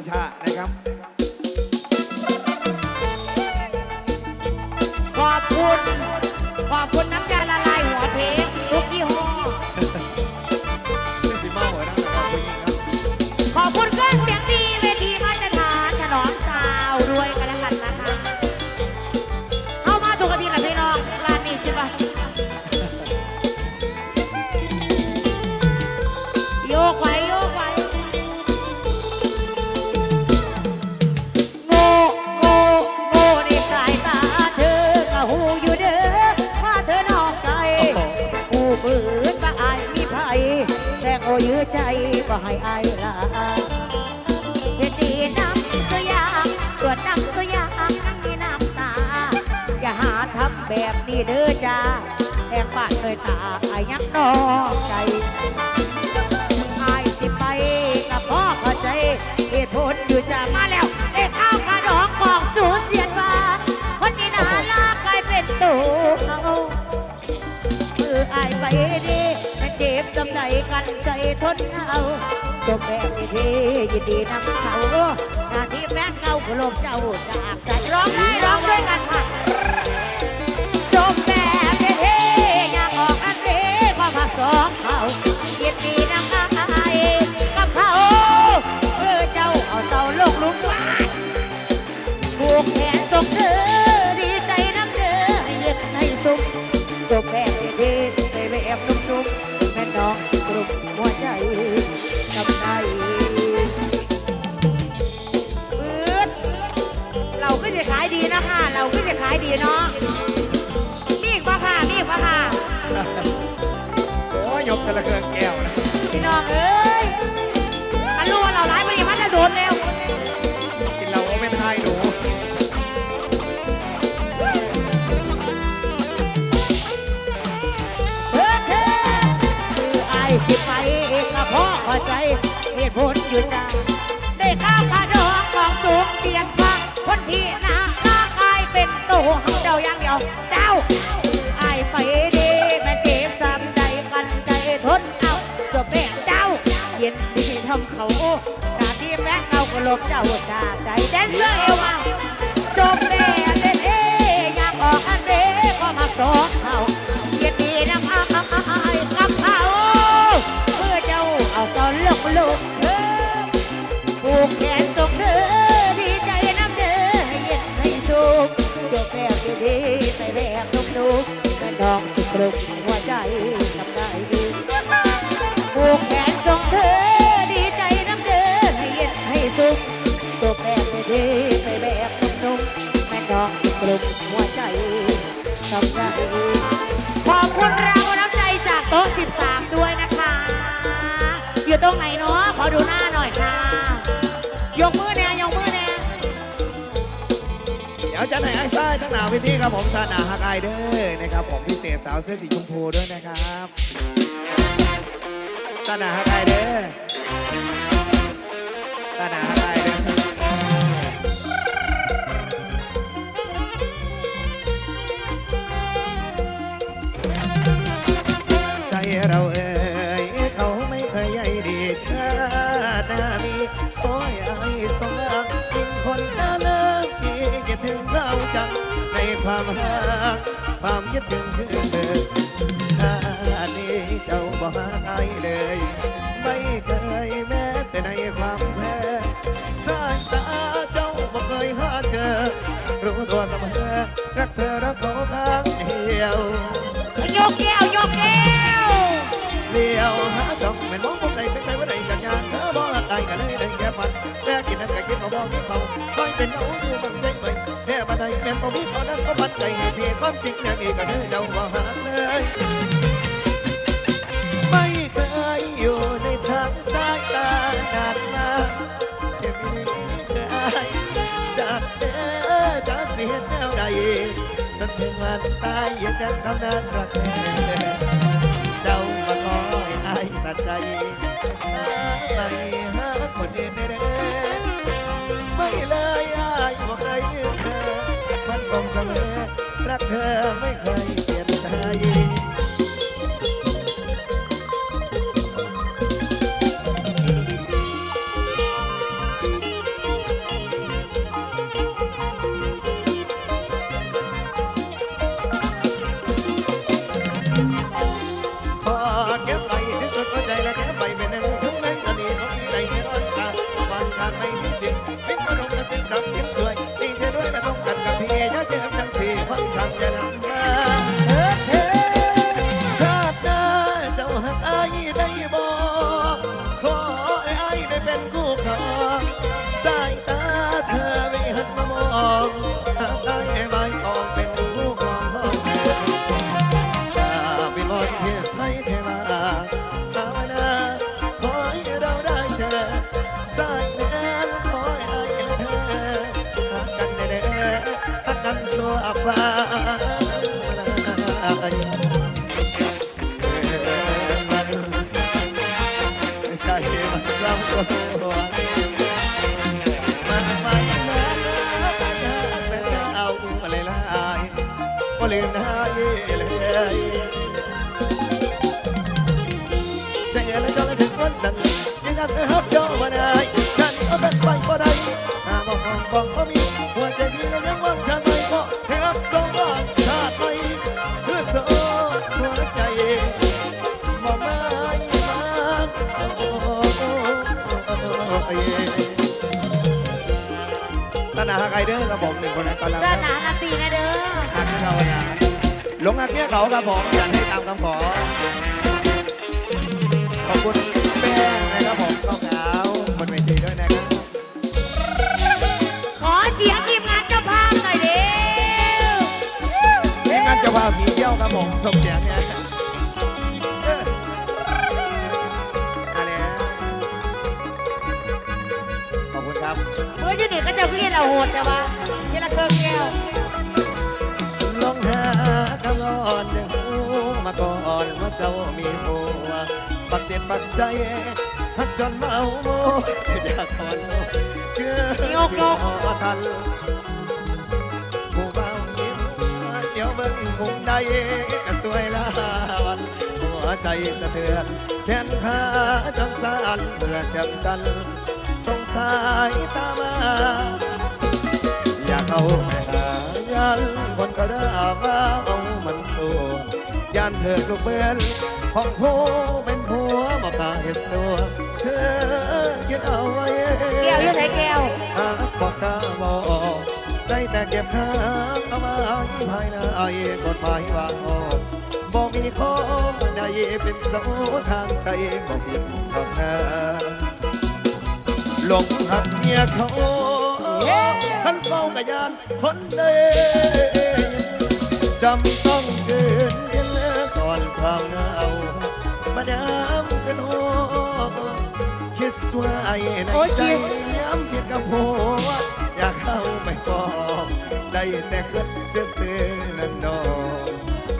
ของชานะครับ ขอบคุณ ขอบคุณน้ำยา ใจก็ให้อายลาเฮ็ดดีน้ำสยามสวดน้ำสยามนั่งมีน้ำตา อย่าหาทำแบบนี้เด้อจ้าแอบปาดเลยตาอายักนอกใจ ทนเอาจบแบบนี้ทียินดีนำเขาหน้าที่แฟนเก่าก็ลบเจ้าจากใจร้องได้ร้องช่วยกันค่ะจบแบบนี้ทีอยากออกอันนี้ความหักสองเขายินดีนำอายกับเขาเพื่อเจ้าเอาเสาโลงหลุมวานผูกแขนส่งเธอดีใจน้ำเธอให้เย็นให้สุขจบแบบดีๆไปแบบนุ่มๆแม่น้อง สิกรุบหัวใจกำไดปืดเราก็จะขายดีนะค่ะ เราก็จะขายดีเนาะมีอีกปะค่ะมีอีกปะค่ะ โอ้ยยกแต่ละเครื่องแก้วนะ พี่น้องเอ้ย เดาอาเดียวเดาไอายไปดีแม่เจ็บซ้ำใจกันใจทนเอาจบแบบเดาเย็นดีทำเขาหน้าที่แม่เขาก็ลบเจ้าจากใจแดนเซอร์ ดี๋ยวจะไหนไอ้ไส้ทั้งหนาวพิธีครับผมสนาฮักไอเดอร์นะครับผมพิเศษสาวเสื้อสีชมพูด้วยนะครับสนาฮักไอเดอร์สนาฮัก ความหักความยึดถึงเธอชาตินี้เจ้าบ่หายเลย ถึงวันตายยังกันคำนั้นรักแท้เจ้ามาคอยไอ้ตัดใจ ใจมันรำตัวมันไม่นะเป็นเอาอะไรล่ะก็ลืมหายเลยใจแล้วก็เลยถึงวันนั้นยังไง นาไกเดอร์ครับผมหนึ่งคนนะตอนรับสนานาตีนะเด้อหักให้เรานะหลงหักเนี่ยเขาครับผมอยากให้ตามคำขอ ขอบคุณแป้งนะครับผมข้าวขาวบนเวทีด้วยนะครับ ขอเสียงทีมงานเจ้าภาพหน่อยเร็วทีมงานเจะพาพผีเที่ยวครับผมส่งเสียงเนี่ย ก็จะเรียนเอาโหดแต่ว่าเวลาเครื่องแก้วลองหากำอ่อนยังหูมาก่อนว่าเจ้ามีผัวปักเจ็บปักใจทักจนเมาโมอยากถอนโมเชื่อพอทันผู้เบายิ้มเดี๋ยวเบิ่งมุมใดก็สวยลาวันหัวใจสะเทือนแขนขาจังสานเมื่อจับจันสงสายตามา เธอลูกเบือนของผู้เป็นผัวมาพาเหตุสัวเธอคิดเอาไว้แก้วอยืดไหแก้วหากบอกกล้าบอกได้แต่เก็บหางเอามาภายในกฎหมายวางออกบอกมีข้อใดเป็นเสาทางใจบอกผิดทางนาหลงหักเมียเขาขันเฝ้ากะยานคนเดจำต้องเกิน เย็นก่อนความเหงามาดามกันหัวคิดสวยในโอ้ยใจคิดย้ำผิดกับผัวอยากเข้าไม่บอกได้แต่คิดเชื่อซื้อนั่นนอง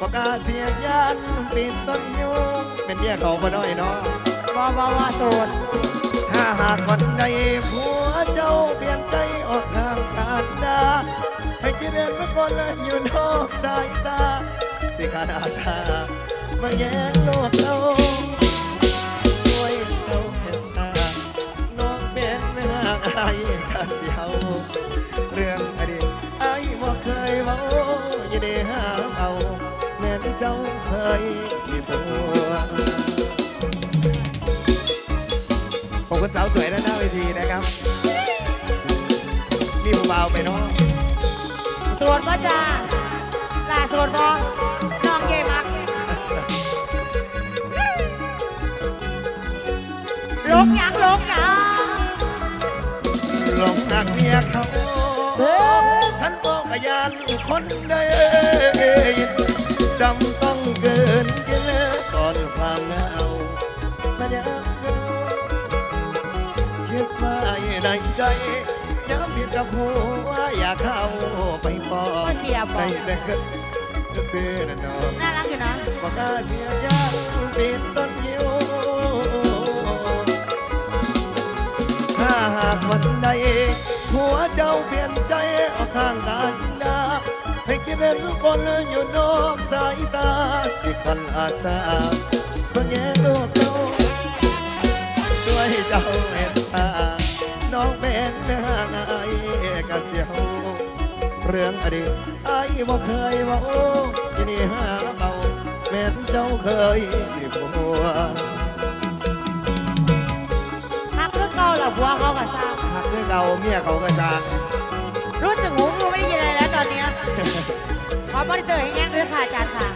ประกาศเสียยันปีนต้นยูงเป็นเมียเขาบ่น้อยเนาะวอวอวอโสดถ้าหากวันใดผัวเจ้าเปลี่ยนใจออกทางการดาให้กินเดินมาก่อนและอยู่นอกสายตาสิขาดอาสา มาแย่โลกเราช่วยเราเห็นสาน้องเป็นแม่นางอายกาเสียวเรื่องอดีตไอ้บ่เคยเว้าอย่าได้หาเอาแม่นเจ้าเคยมีผัวขอบคุณสาวสวยด้านหน้าเวทีนะครับมีผู้บ่าวไปเนาะโสดป่ะจ้าลาโสดบ่ งยังลงยังลงหักเมียเขาท่านบอกกยานคนใดจำต้องเกินกินแล้วก่อนความเหงามาอยาเกินคิดว่าในใจย้ำผิดกับหัวอยากเข้าไปปอก็เสียบอได้กแต่คิดซื้อนั่นเนาะน่ารักอยู่นะบอกกาเสียยาปี หัวเจ้าเปลี่ยนใจออกข้างกันดาให้คิดเป็นคนอยู่นอกสายตา สิคันอาสาเพื่อแย่งลูกเจ้าช่วยเจ้าเห็นตาน้องเป็นแม่งไอ้กะเสียวเรื่องอดีตไอ้บ่เคยเว่าที่นี่หาเบาแม่นเจ้าเคยมีผัวฮักเพื่อเก่าเหรอผัวเขากับซาหักคือ เราเมียเขากระจางรู้สึกหูกูไม่ได้ยินอะไรแล้วตอนนี้ยขอมอนิเตอร์ให้แง่งด้วยค่ะอาจารย์ค่ะ